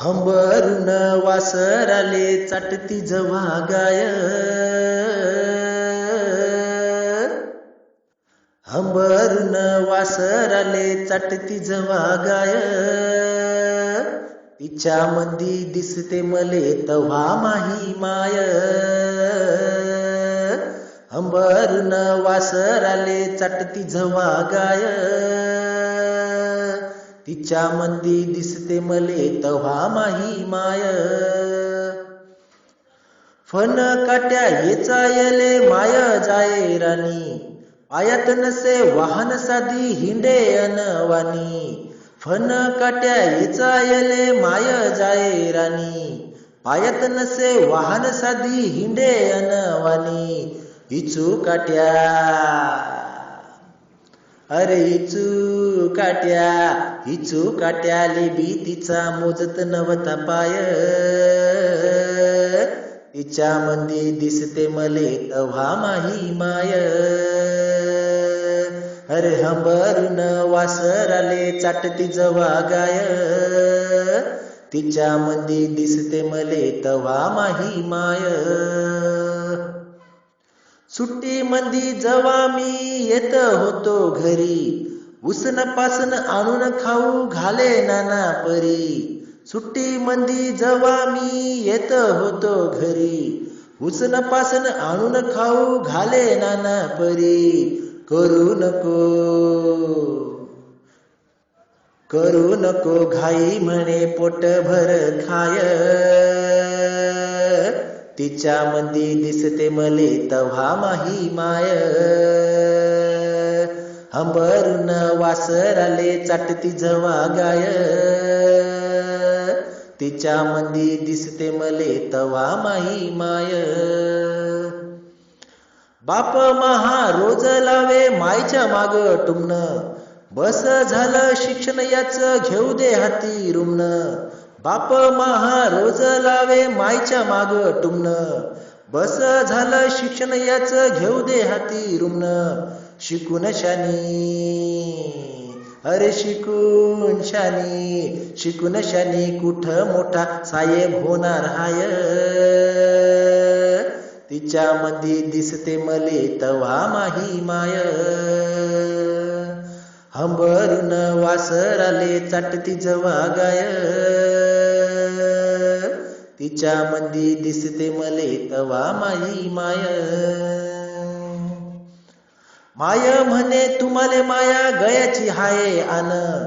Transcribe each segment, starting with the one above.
हंबरून वासराले चाटती जव्हा गाय. हंबरून वासराले चाटती जव्हा गाय. तिच्या मंदी दिसते मले तव्हा माही माय. हंबरून वासराले चाटती जव्हा गाय. तिच्या मंदी दिसते मले तव्हा माही माय. फन काट्या येचा येले माय जाये राणी. आयात नसे वाहन साधी हिंडे अनवानी फन काट्या येचा येले माय जाये राणी. पायत नसे वाहन साधी हिंडे अनवानी इचू काट्या. अरे इचू काट्या इचू काट्याले बी तिचा मोजत नवता पाय. तिच्या मंदी दिसते मले तव्हा माही माय. अरे हंबरून वासराले चाटती जवा गाय. तिच्या मंदी दिसते मले तव्हा माही माय. सुट्टी मंदी जवा मी येत होतो घरी. उसन पासन आणून खाऊ घाले नाना परी. सुट्टी मंदी जवा मी येत होतो घरी. उसन पासन आणून खाऊ घाले नाना परी. करू नको. करू नको घाई म्हणे पोट भर खाय. तिच्या मंदी दिसते मले तव्हा माही माय. हंबरून वासराले चाटती जवा गाय. तिच्या मंदी दिसते मले तवा माही माय. बाप महा रोज लावे मायच्या माग टुमन. बस झालं शिक्षण याच घेऊ दे हाती रुमन. बाप महा रोज लावे मायच्या माग टुमन. बस झालं शिक्षण याच घेऊ दे हाती रुमन. शिकून शानी. अरे शिकून शानी. शिकून शानी कुठ मोठा साहेब होणार हाय? तिच्या मंदी दिसते मले तव्हा माही माय. हंबरून वासराले चाटती जवा गाय. तिच्या मंदी दिसते मले तवा माही माय. माय म्हणे तुम्हाले माया गयाची हाय आन.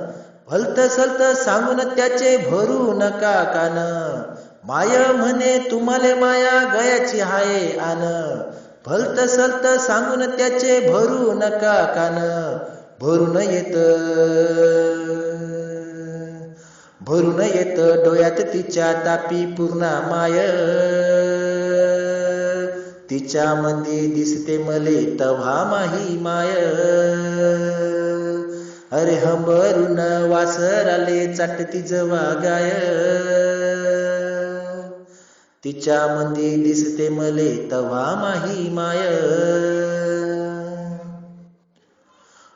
भलत सलत सांगून त्याचे भरू नका कान. माय म्हणे तुम्हाले माया गयाची हाये आन. भलत सलत सांगून त्याचे भरू नका कान. भरून येत. भरून येत. डोळ्यात तिच्या तापी पूर्ण माय. तिच्या मंदी दिसते मले तव्हा माही माय. अरे हंबरून वासराले चाटती जवा गाय. तिच्या मंदी दिसते मले तव्हा माही माय.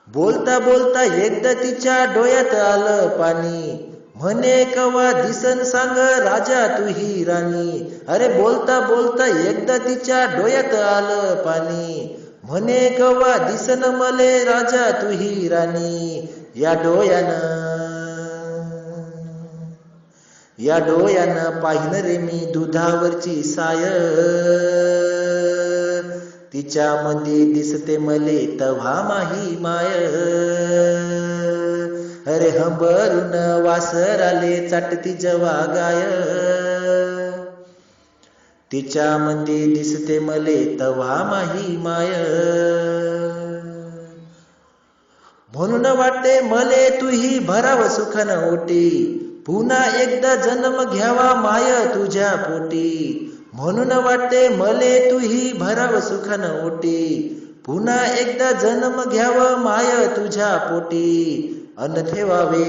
बोलता बोलता एकदा तिच्या डोळ्यात आलं पाणी. म्हणे कवा दिसन सांग राजा तुही राणी. अरे बोलता बोलता एकदा तिच्या डोळ्यात आलं पाणी. म्हणे कवा दिसन मले राजा तुही राणी. या डोळ्यानं या डोळ्यानं पाहिन रे मी दुधावरची साय. तिच्या मंदी दिसते मले तव्हा माही माय. अरे हंबरून वासराले चाटती जवा गाय तिच्या मंदी दिसते मले तवा माही माय. म्हणून वाटते मले तुही भराव सुखन ओटी. पुन्हा एकदा जन्म घ्यावा माय तुझ्या पोटी. म्हणून वाटते मले तुही भराव सुखन ओटी. पुन्हा एकदा जन्म घ्यावा माय तुझ्या पोटी. अन ठेवावे.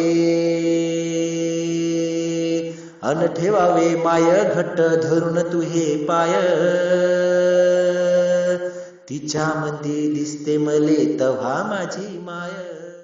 अन ठेवावे माय घट्ट धरून तुहे पाय. तिच्या मध्ये दिसते मले तव्हा माझी माय.